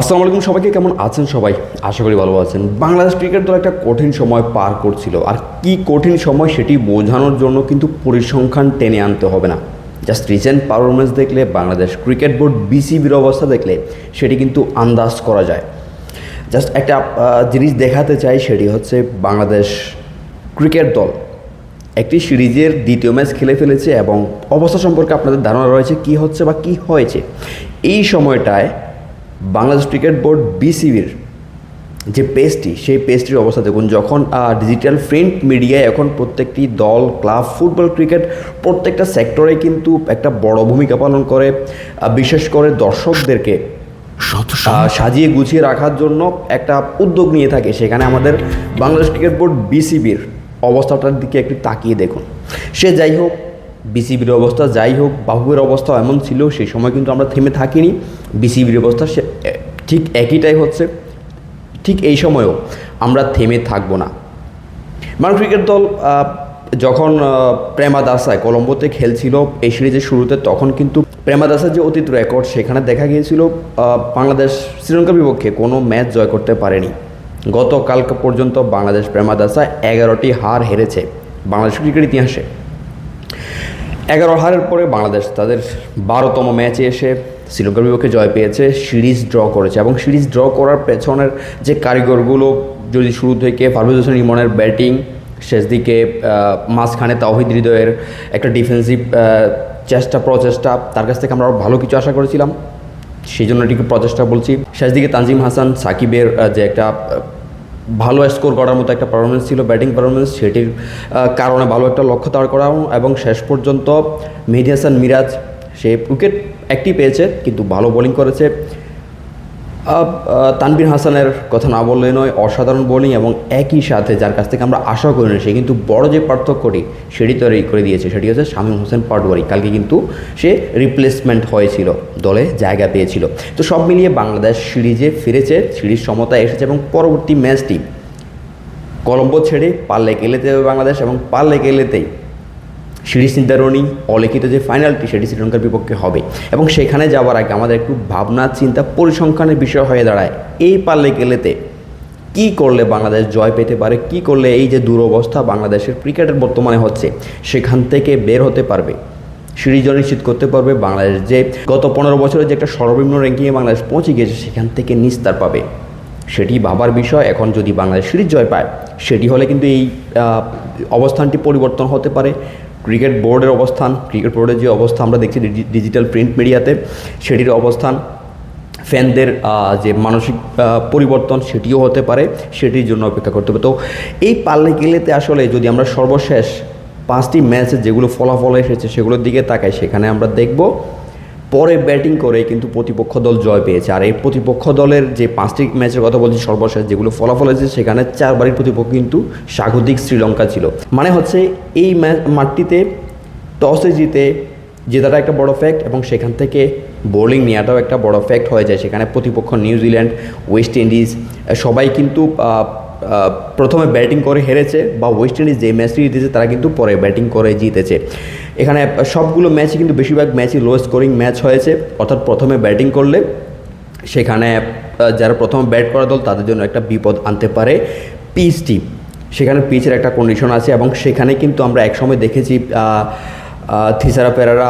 আসসালামু আলাইকুম, সবাইকে কেমন আছেন সবাই? আশা করি ভালো আছেন। বাংলাদেশ ক্রিকেট দল একটা কঠিন সময় পার করছিল। আর কি কঠিন সময় সেটি বোঝানোর জন্য কিন্তু পরিসংখ্যান টেনে আনতে হবে না। জাস্ট রিসেন্ট পারফরমেন্স দেখলে, বাংলাদেশ ক্রিকেট বোর্ড বিসিবির অবস্থা দেখলে সেটি কিন্তু আন্দাজ করা যায়। জাস্ট একটা জিনিস দেখাতে চাই, সেটি হচ্ছে বাংলাদেশ ক্রিকেট দল। একটি সিরিজের দ্বিতীয় ম্যাচ খেলে ফেলেছে এবং অবস্থা সম্পর্কে আপনাদের ধারণা রয়েছে, কি হচ্ছে বা কি হয়েছে। এই সময়টায় বাংলাদেশ ক্রিকেট বোর্ড বিসিবির যে পেজটি সেই পেজটির অবস্থা দেখুন। যখন ডিজিটাল প্রিন্ট মিডিয়ায় এখন প্রত্যেকটি দল ক্লাব ফুটবল ক্রিকেট প্রত্যেকটা সেক্টরে কিন্তু একটা বড় ভূমিকা পালন করে। বিশেষ করে দর্শকদেরকে সাজিয়ে গুছিয়ে রাখার জন্য একটা উদ্যোগ নিয়ে থাকে। সেখানে আমাদের বাংলাদেশ ক্রিকেট বোর্ড বিসিবির অবস্থাটার দিকে একটু তাকিয়ে দেখুন। সে যাই হোক বিসিবির অবস্থা যাই হোক বাহুবের অবস্থা এমন ছিল, সেই সময় কিন্তু আমরা থেমে থাকিনি। বিসিবির অবস্থা সে ঠিক একইটাই হচ্ছে। ঠিক এই সময়েও আমরা থেমে থাকব না। মান ক্রিকেট দল যখন প্রেমাদাসায় কলম্বোতে খেলছিল এই সিরিজের শুরুতে, তখন কিন্তু প্রেমাদাসার যে অতীত রেকর্ড সেখানে দেখা গিয়েছিল বাংলাদেশ শ্রীলঙ্কার বিপক্ষে কোনো ম্যাচ জয় করতে পারেনি। গতকালকে পর্যন্ত বাংলাদেশ প্রেমাদাসা এগারোটি হার হেরেছে বাংলাদেশ ক্রিকেট ইতিহাসে। এগারো হারের পরে বাংলাদেশ তাদের বারোতম ম্যাচে এসে শ্রীলঙ্কার বিপক্ষে জয় পেয়েছে, সিরিজ ড্র করেছে এবং সিরিজ ড্র করার পেছনের যে কারিগরগুলো, যদি শুরু থেকে পারভেজ হোসেন ইমনের ব্যাটিং, শেষ দিকে মাঝখানে তাওহিদ হৃদয়ের একটা ডিফেন্সিভ চেষ্টা, প্রচেষ্টা, তার কাছ থেকে আমরা আরও ভালো কিছু আশা করেছিলাম। সেই জন্য এটিকে প্রচেষ্টা বলছি। শেষ দিকে তানজিম হাসান সাকিবের যে একটা ভালো স্কোর করার মতো একটা পারফরমেন্স ছিল ব্যাটিং পারফরমেন্স সেটির কারণে ভালো একটা লক্ষ্য দাঁড় করা এবং শেষ পর্যন্ত মেহেদি হাসান মিরাজ, সে উইকেট একটি পেয়েছে, কিন্তু ভালো বোলিং করেছে। তানবির হাসানের কথা না বললে নয়, অসাধারণ বোলিং এবং একই সাথে যার কাছ থেকে আমরা আশা করি না, সে কিন্তু বড় যে পার্থক্যটি সেটি তৈরি করে দিয়েছে, সেটি হচ্ছে শামীম হোসেন পাটোয়ারি। কালকে কিন্তু সে রিপ্লেসমেন্ট হয়েছিল, দলে জায়গা পেয়েছিল। তো সব মিলিয়ে বাংলাদেশ সিরিজে ফিরেছে, সিরিজ সমতা এসেছে এবং পরবর্তী ম্যাচটি কলম্বো ছেড়ে পাল্লে গেলেতে বাংলাদেশ এবং পাল্লে গেলেতেই সিরিজ নির্ধারণী অলিখিত যে ফাইনালটি সেটি শ্রীলঙ্কার বিপক্ষে হবে। এবং সেখানে যাওয়ার আগে আমাদের একটু ভাবনা, চিন্তা, পরিসংখ্যানের বিষয় হয়ে দাঁড়ায়। এই পাল্লে গেলেতে কি করলে বাংলাদেশ জয় পেতে পারে? কি করলে এই যে দুরবস্থা বাংলাদেশের ক্রিকেটের বর্তমানে হচ্ছে, সেখান থেকে বের হতে পারবে? সিরিজ নিশ্চিত করতে পারবে বাংলাদেশ যে গত পনেরো বছরে যে একটা সর্বনিম্ন র্যাঙ্কিংয়ে বাংলাদেশ পৌঁছে গিয়েছে, সেখান থেকে নিস্তার পাবে। সেটি ভাবার বিষয়। এখন যদি বাংলাদেশ সিরিজ জয় পায়, সেটি হলে কিন্তু এই অবস্থানটি পরিবর্তন হতে পারে। ক্রিকেট বোর্ডের অবস্থান, ক্রিকেট বোর্ডের যে অবস্থা আমরা দেখছি ডিজিটাল প্রিন্ট মিডিয়াতে, সেটির অবস্থান, ফ্যানদের যে মানসিক পরিবর্তন, সেটিও হতে পারে। সেটির জন্য অপেক্ষা করতে হবে। তো এই পাল্লে গেলেতে আসলে যদি আমরা সর্বশেষ পাঁচটি ম্যাচে যেগুলো ফলাফল এসেছে সেগুলোর দিকে তাকাই, সেখানে আমরা দেখব পরে ব্যাটিং করে কিন্তু প্রতিপক্ষ দল জয় পেয়েছে। আর এই প্রতিপক্ষ দলের যে পাঁচটি ম্যাচের কথা বলছি, সর্বশেষ যেগুলো ফলাফল এসেছে সেখানে চারবারই প্রতিপক্ষ কিন্তু স্বাগতিক শ্রীলঙ্কা ছিল। মানে হচ্ছে এই মাঠটিতে টসে জিতে জেতাটা একটা বড় ফ্যাক্ট এবং সেখান থেকে বোলিং নেওয়াটাও একটা বড় ফ্যাক্ট হয়ে যায়। সেখানে প্রতিপক্ষ নিউজিল্যান্ড ওয়েস্ট ইন্ডিজ সবাই কিন্তু প্রথমে ব্যাটিং করে হেরেছে বা ওয়েস্ট ইন্ডিজ যে ম্যাচটি জিতেছে তারা কিন্তু পরে ব্যাটিং করে জিতেছে। এখানে সবগুলো ম্যাচই কিন্তু বেশিরভাগ ম্যাচই লো স্কোরিং ম্যাচ হয়েছে, অর্থাৎ প্রথমে ব্যাটিং করলে সেখানে যারা প্রথম ব্যাট করা দল তাদের জন্য একটা বিপদ আনতে পারে পিচ টিম সেখানে পিচের একটা কন্ডিশন আছে এবং সেখানে কিন্তু আমরা একসময় দেখেছি থিসারা পেরারা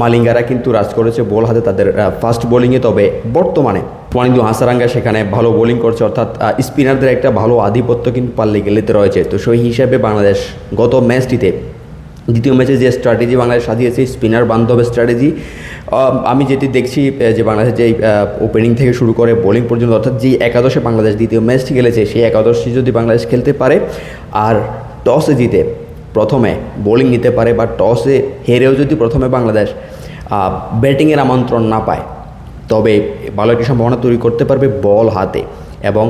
মালিঙ্গারা কিন্তু রাজ করেছে বল হাতে তাদের ফার্স্ট বোলিংয়ে তবে বর্তমানে ওয়ানিদু হাসারাঙ্গা সেখানে ভালো বোলিং করছে, অর্থাৎ স্পিনারদের একটা ভালো আধিপত্য কিন্তু পাল্লে গেলেতে রয়েছে। তো সেই হিসাবে বাংলাদেশ গত ম্যাচটিতে দ্বিতীয় ম্যাচে যে স্ট্র্যাটেজি বাংলাদেশ সাজিয়েছে স্পিনার বান্ধবের স্ট্র্যাটেজি আমি যেটি দেখছি যে বাংলাদেশ যেই ওপেনিং থেকে শুরু করে বোলিং পর্যন্ত, অর্থাৎ যেই একাদশে বাংলাদেশ দ্বিতীয় ম্যাচটি খেলেছে, সেই একাদশটি যদি বাংলাদেশ খেলতে পারে, আর টসে জিতে প্রথমে বোলিং নিতে পারে বা টসে হেরেও যদি প্রথমে বাংলাদেশ ব্যাটিংয়ের আমন্ত্রণ না পায়, তবে ভালো একটি সম্ভাবনা তৈরি করতে পারবে বল হাতে এবং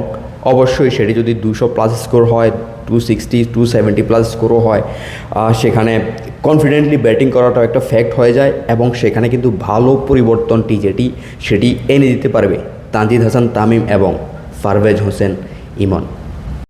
অবশ্যই সেটি যদি দুশো প্লাস স্কোর হয় two sixty two seventy plus স্কোরও হয় সেখানে কনফিডেন্টলি ব্যাটিং করাটাও একটা ফ্যাক্ট হয়ে যায় এবং সেখানে কিন্তু ভালো পরিবর্তনটি যেটি, সেটি এনে দিতে পারবে তানজিদ হাসান, তামিম এবং পারভেজ হোসেন ইমন।